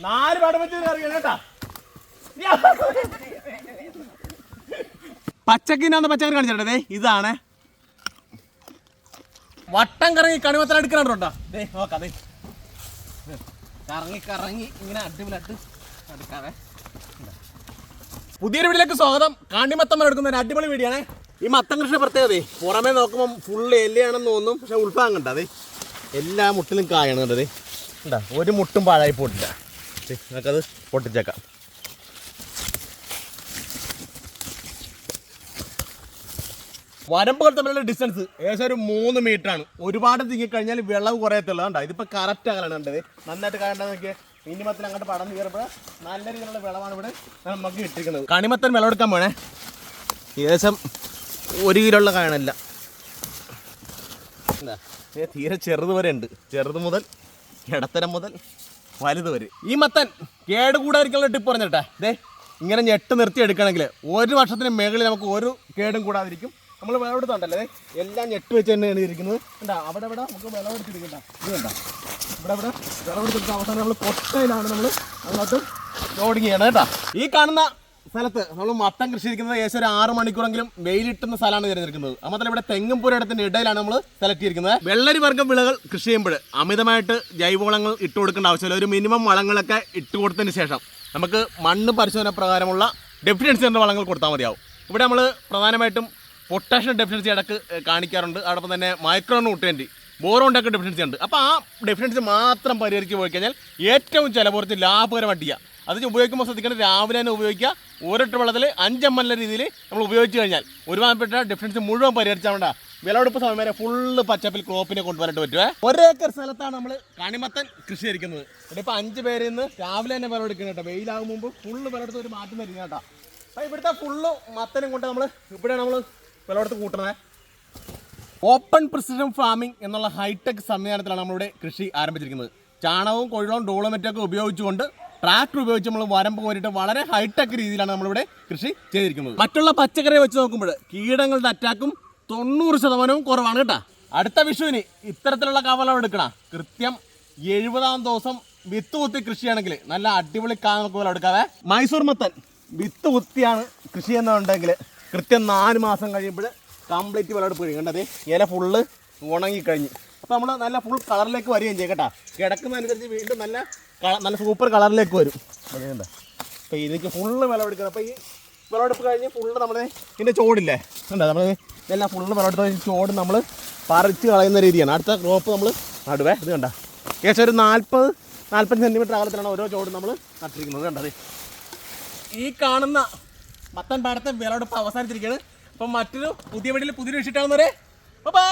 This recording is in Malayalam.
നാല് പാടം വെച്ച് കറിയാണ് കേട്ടാ പച്ചക്കിനാന്ന് പച്ചക്കറി കാണിച്ചിട്ടേ ഇതാണ്. വട്ടം കറങ്ങി കണിമത്തല എടുക്കണോട്ടാ ദേ നോക്കാം ദേ കറങ്ങി കറങ്ങി ഇങ്ങനെ അടിപൊളിയായിട്ട് എടുക്കാവേ പുതിയൊരു വീട്ടിലേക്ക് സ്വാഗതം. കാണ്ടിമത്തമ്മ എടുക്കുന്ന ഒരു അടിപൊളി വീഡിയോ ആണ് ഈ മത്തം കൃഷി പ്രത്യേകത പുറമേ നോക്കുമ്പോൾ ഫുള്ള് എല്ലിയാണെന്ന് തോന്നും പക്ഷെ ഉൾഭാഗം എല്ലാ മുട്ടിലും കായാണ് കണ്ടത്. ഒരു മുട്ടും പാഴായി പോട്ടില്ല നിങ്ങൾക്കത് പൊട്ടിച്ചേക്കാം. വരമ്പുകൾ തമ്മിലുള്ള ഡിസ്റ്റൻസ് ഏകദേശം ഒരു മൂന്ന് മീറ്റർ ആണ്. ഒരുപാട് തിങ്ങിക്കഴിഞ്ഞാൽ വിളവ് കുറയത്തുള്ളൂ. കണ്ടോ? ഇതിപ്പോൾ കറക്റ്റ് അകലാണ് കണ്ടത്. നന്നായിട്ട് കാണേണ്ടത് നോക്കിയാൽ മിനിമത്തിൽ അങ്ങോട്ട് പടം കയറുമ്പോൾ നല്ല രീതിയിലുള്ള വിളവാണ് ഇവിടെ നമുക്ക് കിട്ടിയിരിക്കുന്നത്. കണിമത്തൻ വിളവെടുക്കാൻ പോണേ. ഏകദേശം ഒരു കിലോ ഉള്ള കാണല്ല തീരെ ചെറുത് വരെ ഉണ്ട്. ചെറുത് മുതൽ ഇടത്തരം മുതൽ വലുത് വരെ ഈ മത്തൻ കേട് കൂടാതിരിക്കാനുള്ള ടിപ്പ് പറഞ്ഞിട്ടെ. ദേ ഇങ്ങനെ ഞെട്ട് നിർത്തി എടുക്കണമെങ്കിൽ ഒരു വർഷത്തിന് മേളിൽ നമുക്ക് ഒരു കേടും കൂടാതിരിക്കും. നമ്മൾ വിളവെടുത്തുണ്ടല്ലേ എല്ലാം ഞെട്ട് വെച്ച് തന്നെയാണ് ഇരിക്കുന്നത്. കണ്ടാ അവിടെ ഇവിടെ നമുക്ക് വിളവെടുത്തിരിക്കണ്ട ഇത് കണ്ട. ഇവിടെ ഇവിടെ വിളവെടുത്തിട്ട് അവസാനം നമ്മൾ കൊട്ടയിലാണ് നമ്മൾ അതിനകത്ത് ലോഡിങ് ചെയ്യണം കേട്ടോ. ഈ കാണുന്ന സ്ഥലത്ത്. നമ്മൾ മത്തം കൃഷി ഇരിക്കുന്നത് ഏകദേശം ഒരു ആറ് മണിക്കൂറെങ്കിലും വെയിലിട്ടുന്ന സ്ഥലമാണ് തിരഞ്ഞെടുക്കുന്നത് അതുപോലെ ഇവിടെ തെങ്ങും പുരയിടത്തിന്റെ ഇടയിലാണ് നമ്മൾ സെലക്ട് ചെയ്തിരിക്കുന്നത്. വെള്ളരി വർഗം വിളകൾ കൃഷി ചെയ്യുമ്പോൾ അമിതമായിട്ട് ജൈവവളങ്ങൾ ഇട്ട് കൊടുക്കേണ്ട ആവശ്യമില്ല. ഒരു മിനിമം വളങ്ങളൊക്കെ ഇട്ട് കൊടുത്തതിന് ശേഷം നമുക്ക് മണ്ണ് പരിശോധന പ്രകാരമുള്ള ഡെഫിഷ്യൻസി എന്ന വളങ്ങൾ കൊടുത്താൽ മതിയാവും. ഇവിടെ നമ്മൾ പ്രധാനമായിട്ടും പൊട്ടാഷ്യം ഡെഫിഷ്യൻസി ഇടയ്ക്ക് കാണിക്കാറുണ്ട്. അതോടൊപ്പം തന്നെ മൈക്രോ ന്യൂട്രിയന്റ് ബോറോണ്ടൊക്കെ ഡെഫിഷ്യൻസി ഉണ്ട്. അപ്പോൾ ആ ഡെഫിഷ്യൻസി മാത്രം പരിഹരിച്ച് പോയി കഴിഞ്ഞാൽ ഏറ്റവും ചിലവുറച്ച് ലാഭകരമായിട്ട് ചെയ്യാം. അത് ഉപയോഗിക്കുമ്പോൾ ശ്രദ്ധിക്കേണ്ടത് രാവിലെ തന്നെ ഉപയോഗിക്കുക. ഓരോട്ട് വെള്ളത്തിൽ അഞ്ച് എം എൽ രീതിയിൽ നമ്മൾ ഉപയോഗിച്ച് കഴിഞ്ഞാൽ ഒരുപാട് ഡിഫറൻസ് മുഴുവൻ പരിഹരിച്ചാൽ വേണ്ട. വിളവെടുപ്പ് സമയം വരെ ഫുള്ള് പച്ചപ്പിൽ ക്രോപ്പിനെ കൊണ്ടുവരാനായിട്ട് പറ്റുമേ ഒരേക്കർ സ്ഥലത്താണ് നമ്മൾ കണിമത്തൻ കൃഷി ഇരിക്കുന്നത് ഇവിടെ അഞ്ച് പേരിൽ നിന്ന് രാവിലെ തന്നെ വിളവെടുക്കുന്നത് കേട്ടോ. വെയിലാകും മുമ്പ് ഫുള്ള് വിളവെടുത്ത് ഒരു മാറ്റം തരുന്ന കേട്ടോ. അപ്പോൾ ഇവിടുത്തെ ഫുള്ള് മത്തനും കൊണ്ട് നമ്മൾ ഇവിടെയാണ് നമ്മൾ വിളവെടുത്ത് കൂട്ടുന്നത്. ഓപ്പൺ പ്രിസിഷൻ ഫാമിംഗ് എന്നുള്ള ഹൈടെക് സംവിധാനത്തിലാണ് നമ്മളിവിടെ കൃഷി ആരംഭിച്ചിരിക്കുന്നത്. ചാണകവും കൊഴിളവും ഡോളമെറ്റൊക്കെ ഉപയോഗിച്ചുകൊണ്ട് ട്രാക്ടർ ഉപയോഗിച്ച് നമ്മൾ വരമ്പ് കോരിയിട്ട് വളരെ ഹൈടെക് രീതിയിലാണ് നമ്മളിവിടെ കൃഷി ചെയ്തിരിക്കുന്നത്. മറ്റുള്ള പച്ചക്കറി വെച്ച് നോക്കുമ്പോൾ കീടങ്ങളുടെ അറ്റാക്കും തൊണ്ണൂറ് ശതമാനവും കുറവാണ് കേട്ടോ. അടുത്ത വിഷുവിന് ഇത്തരത്തിലുള്ള കവലം എടുക്കണ. കൃത്യം എഴുപതാം ദിവസം വിത്ത് കുത്തി കൃഷിയാണെങ്കിൽ നല്ല അടിപൊളി കാവലം പോലെ എടുക്കാവേ. മൈസൂർ മത്തൻ വിത്ത് കുത്തിയാണ് കൃഷി ചെയ്യുന്നുണ്ടെങ്കിൽ കൃത്യം നാല് മാസം കഴിയുമ്പോൾ കംപ്ലീറ്റ് വിളവെടുപ്പ് കഴിയും. കണ്ടത്? ഇല ഫുള്ള് ഉണങ്ങി അപ്പോൾ നമ്മൾ നല്ല ഫുൾ കളറിലേക്ക് വരികയും ചെയ്യും കേട്ടോ. കിടക്കുന്നതനുസരിച്ച് വീണ്ടും നല്ല നല്ല സൂപ്പർ കളറിലേക്ക് വരും. അപ്പോൾ ഇതിലേക്ക് ഫുള്ള് വിളവെടുക്കുന്നത് അപ്പോൾ ഈ വിളവെടുപ്പ് കഴിഞ്ഞ് ഫുള്ള് നമ്മൾ ഇതിന്റെ ചോടില്ലേ? ഉണ്ടോ നമ്മൾ ഇതെല്ലാം ഫുള്ള് വിളവെടുത്ത ചോട് നമ്മൾ പറിച്ച് കളയുന്ന രീതിയാണ്. അടുത്ത ക്രോപ്പ് നമ്മൾ നടുവേ. ഇത് കണ്ട? ഏകദേശം ഒരു നാൽപ്പത് നാൽപ്പത് സെന്റിമീറ്റർ അകലത്തിലാണ് ഓരോ ചോട് നമ്മൾ നട്ടിരിക്കുന്നത്. കണ്ടത് ഈ കാണുന്ന മത്തൻ പാടത്തെ വിളവെടുപ്പ് അവസാനിച്ചിരിക്കുകയാണ്. അപ്പം മറ്റൊരു പുതിയ വീട്ടിൽ പുതിയൊരു വിഷിട്ടാവുന്നവരെ ബൈ